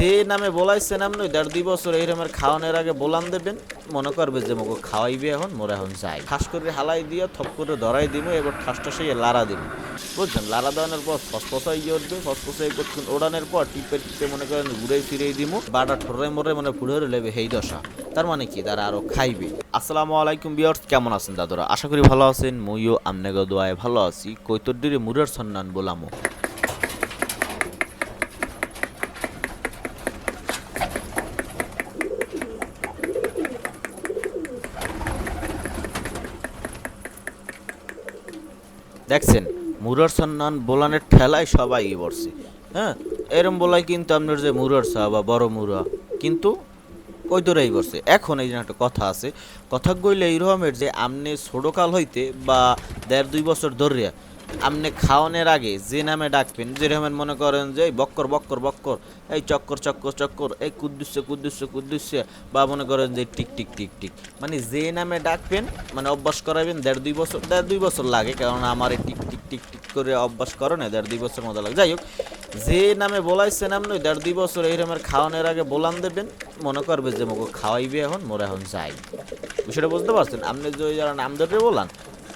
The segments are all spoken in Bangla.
যে নামে বলাইছেন আপনি দেড় দুই বছর এই রকমের খাওয়ানোর আগে বলান দেবেন। মনে করবে যে মোকে খাওয়াইবে এখন, মোরা এখন যাই। ঠাস করে হালাই দিয়ে থপ করে ধরাই দিব, এবার ঠাসটা সেই লারা দিব। বুঝছেন? লারা দেওয়ানোর পর ফসফসাই গিয়ে উঠবে ফসফসাই করছেন, ওড়ানোর পর টিপে টিপে মনে করেন ঘুরে ফিরে দিব বাটা ঠোরে মরে মানে ফুড়ে লেবে হেই দশা। তার মানে কি? তারা আরও খাইবে। আসসালামু আলাইকুম বিয়ার্স কেমন আছেন দাদুরা? আশা করি ভালো আছেন, মইও আমনেগো দোয়ায় ভালো আছি। কৈতরডিরে মুরের সন্ধান বলামো। দেখছেন, মুরার সন্ধান বোলানের ঠেলায় সবাই পড়ছে। হ্যাঁ এরম বলাই কিন্তু আপনার যে মুরার সা বা বড় মুরা, কিন্তু ওই দূরেই বসছে এখন এই একটা কথা আছে, কথা কইলে এই এইরকমের যে আমনে ছোটকাল হইতে বা দেড় দুই বছর ধরিয়া আমনে খাওয়ানোর আগে যে নামে ডাকবেন যেরকমের মনে করেন যে, এই বক্কর বক্কর বক্কর, এই চক্কর চক্কর চক্কর, এই কুদ্দুসে কুদ্দুসে কুদ্দুসে বা মনে করেন যে, টিক টিক টিক টিক মানে যে নামে ডাকবেন মানে অভ্যাস করাবেন, দেড় দুই বছর, দেড় দুই বছর লাগে, কারণ আমার এই টিক টিক টিক টিক করে অভ্যাস করো না, দেড় দুই বছর মতো লাগে। যাই হোক, যে নামে বলাইছেন আপনি দেড় দুই বছর এই রকমের খাওয়ানোর আগে বলান দেবেন, মনে করবে যে মোকে খাওয়াইবে এখন, মোরা এখন যাই। বিষয়টা বুঝতে পারছেন? আপনি যে যারা নাম ধরে বলান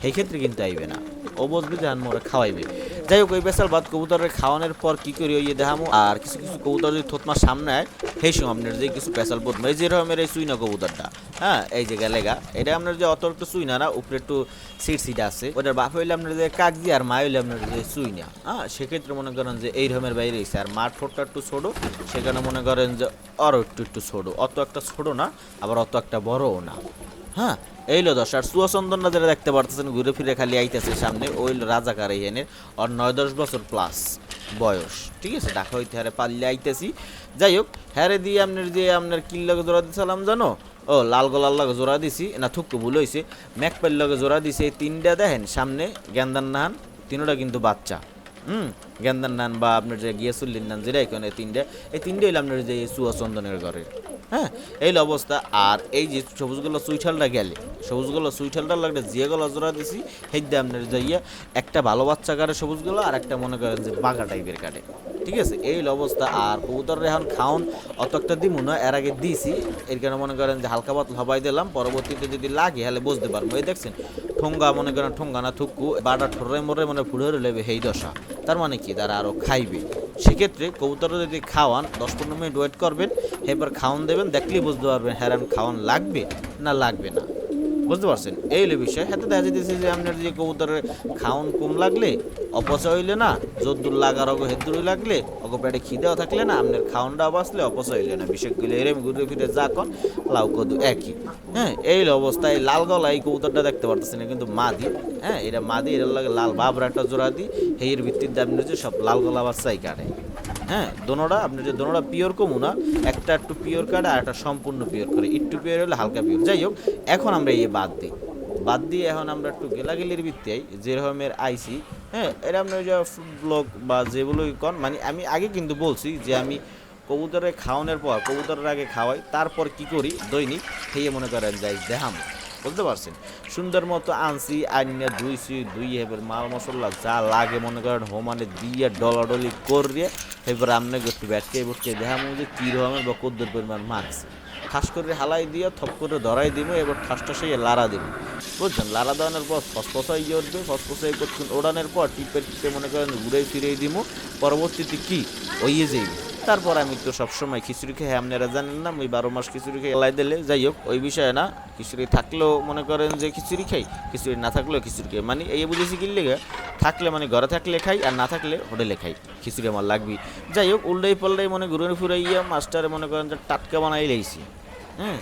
সেই ক্ষেত্রে কিন্তু আইবে না। ও বুঝবে যে মোরা খাওয়াইবে। যাই হোক ওই বেসাল বাদ কবুতরের খাওয়ানোর পর কি করি, ওই দেখামো, আর কিছু কিছু কবুতর যদি থতমা সামনে আয়, সেই সময় আপনার যে কিছু পেশাল বোধ এই যে রকমের এই সুইনা কবুতরটা হ্যাঁ এই যে গেলেগা, এটা আপনার যে অত একটু সুইনা না, উপরে একটু সিট সিট আছে, ওটার বাপ হইলে আপনার যে কাকজি আর মা হইলে আপনার যে সুইনা হ্যাঁ সেক্ষেত্রে মনে করেন যে এই রকমের বাইরে এসে আর মার ঠোঁটটা একটু ছোটো, সেখানে মনে করেন যে আরও একটু একটু ছোটো, অত একটা ছোটো না, আবার অত একটা বড়ও না। হ্যাঁ। এইলো দশ, আর সুয়াচন্দনরা যেটা দেখতে পারতেছেন, ঘুরে ফিরে খালি আইতেছে সামনে, ওই রাজাকার এইখানের আর নয় দশ বছর প্লাস বয়স। ঠিক আছে, ঢাকা হইতে হারে পাল্লে আইতেছি। যাই হোক হ্যারে দিয়ে আপনার যে আপনার কিল্লাকে জোড়া দিছিলাম জানো? ও, লাল গোলার লগে জোড়া দিছি, না থুকু ভুল হয়েছে ম্যাকপের লগে জোড়া দিছি তিনটা দেখেন, সামনে গেন্দার নাহান, তিনোটা কিন্তু বাচ্চা। হুম গেন্দার নান বা আপনার যে গিয়াসুল্লিন নান যেটা এখানে তিনটে, এই তিনটে হইল আপনার যে সুয়াচন্দনের ঘরে হ্যাঁ এই অবস্থা। আর এই যে সবুজগুলো সুইঠালটা গেলে, সবুজগুলো সুইঠালটা লাগলে যেগুলো জোড়া দিছি সেই দিয়ে আপনার যাইয়া একটা ভালো বাচ্চা কাটে সবুজগুলো, আর একটা মনে করেন যে বাঘা টাইপের কাটে। ঠিক আছে? এই অবস্থা। আর কবুতরের এখন খাওন, অত একটা দিমু না, এর আগে দিছি। এর কারণে মনে করেন যে হালকা পাতলা হবাই দিলাম, পরবর্তীতে যদি লাগে হলে বুঝতে পারব। এই দেখছেন, ঠোঙ্গা মনে করেন, ঠোঙ্গা না থুকু, বাটা ঠোরে মরে মানে ফুড়ে লেবে হেই দশা। তার মানে কি? তারা আরও খাইবে। সেক্ষেত্রে কবুতরও যদি খাওয়ান, দশ পনেরো মিনিট ওয়েট করবেন এবার খাওয়ান দেবেন, দেখলেই বুঝতে পারবেন হ্যারান খাওয়ান লাগবে না লাগবে না। বুঝতে পারছেন? এই হলো বিষয়। হাতে দেখা যেতেছে যে আপনার যে কবুতরের খাওয়ান কম লাগলে, অপচয় হইলে না, যদ্দুর লাগার অগো হেদ্দুর লাগলে, অগো পেটে খিদেও থাকলে না, আপনার খাওয়ানটা বাঁচলে অপচয় হইলে না। বিশেষগুলো এরম ঘুরে ফিরে যা কন, লাউ কদু একই। হ্যাঁ এই হলো অবস্থা। লাল গলা এই কবুতরটা দেখতে পারতেছেন কিন্তু মাদি হ্যাঁ এটা মাদি, এটার লাগে লাল বাবরা একটা জোড়া দিই হেয়ের ভিত্তিতে আপনি সব লাল গলা বাচ্চাই কাটে হ্যাঁ দোনোটা আপনি যে দোনোটা পিওর কমু না একটা একটু পিওর কাটে আর একটা সম্পূর্ণ পিওর করে। একটু পিওর হলে হালকা পিওর যাই হোক, এখন আমরা এই বাদ দিই। বাদ দিয়ে এখন আমরা একটু গেলাগেলির ভিত্তিতে যে রকমের আইসি হ্যাঁ এটা আপনার যে ব্লগ বা যেগুলোই কন মানে আমি আগে কিন্তু বলছি যে আমি কবুতরে খাওয়ানোর পর, কবুতরের আগে খাওয়াই, তারপর কি করি? দৈনিক, খেয়ে মনে করেন যাই দেহাম। বুঝতে পারছেন? সুন্দর মতো আনছি আনিয়ে ধুইছি, ধুইয়ে এবার মাল মশলা যা লাগে মনে করেন হোমানে দিয়ে ডলাডলি করিয়ে এবার আপনি একটু ব্যাটকে বসকে দেখা মনে যে কী রকমের বা কদ্দুর পরিমাণ মাছ। ঠাস করে হালাই দিয়ে, থপ করে ধরাই দিব এবার ঠাসটা সেই লারা দিব বুঝছেন? লারা দেওয়ানোর পর ফসফসাই গিয়ে উঠবে ফসফসাই করছেন ওড়ানোর পর টিপে টিপে মনে করেন ঘুরে ফিরে দিব পরবর্তীতে কি? ওইয়ে যাইবে তারপর আমি তো সবসময় খিচুড়ি খেয়ে আপনারা জানেন না ওই বারো মাস খিচুড়ি খেয়ে এলাই দিলে, যাই হোক, ওই বিষয়ে না, খিচুড়ি থাকলেও মনে করেন যে খিচুড়ি খাই, খিচুড়ি না থাকলেও খিচুড়ি খাই। মানে এই বুঝেছি কি লেগে, থাকলে মানে ঘরে থাকলে খাই, আর না থাকলে হোটেলে খাই। খিচুড়ি আমার লাগবে যাই হোক, উল্টাই পাল্টাই মানে ঘুরে ফুরাইয়া মাস্টারে মনে করেন যে টাটকা বানাই লাইছি হ্যাঁ?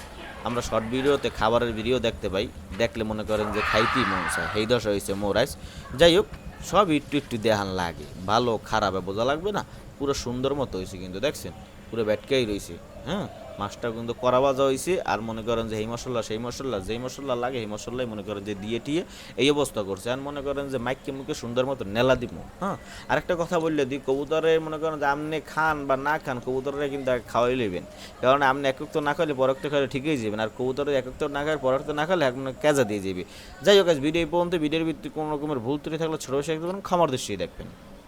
আমরা শর্ট ভিডিওতে খাবারের ভিডিও দেখতে পাই। দেখলে মনে করেন যে খাইতি মন চায়। দশা হয়েছে মোরাইস যাই হোক, সব একটু একটু দেহান লাগে। ভালো, খারাপে বোঝা লাগবে না। পুরো সুন্দর মতো হয়েছে কিন্তু, দেখছেন? পুরো ব্যাটকেই রয়েছে হ্যাঁ? মাছটা কিন্তু করা ভাজা হয়েছে আর মনে করেন যে এই মশলা, সেই মশলা, যেই মশলা লাগে এই মশলাই, মনে করেন যে, দিয়ে টিয়ে এই অবস্থা করছে। আর মনে করেন যে মাইককে মুখে সুন্দর মতো নেলা দিব হ্যাঁ? আরেকটা কথা বললে দিই কবুতরের মনে করেন যে, আপনি খান বা না খান, কবুতরের কিন্তু খাওয়াই নেবেন কারণ আপনি এক তো না খাইলে পরক্ত খাইলে ঠিকই যাবেন আর কবুতরের এক তো না খাইলে পরক্ত না খাইলে এখন কেজা দিয়ে যাবে যাই হোক ভিডিও পর্যন্ত, ভিডিওর ভিত্তি কোনো রকমের ভুল ত্রুটি থাকলে ছোটো বেশি একদম খামার দৃষ্টি দেখবেন।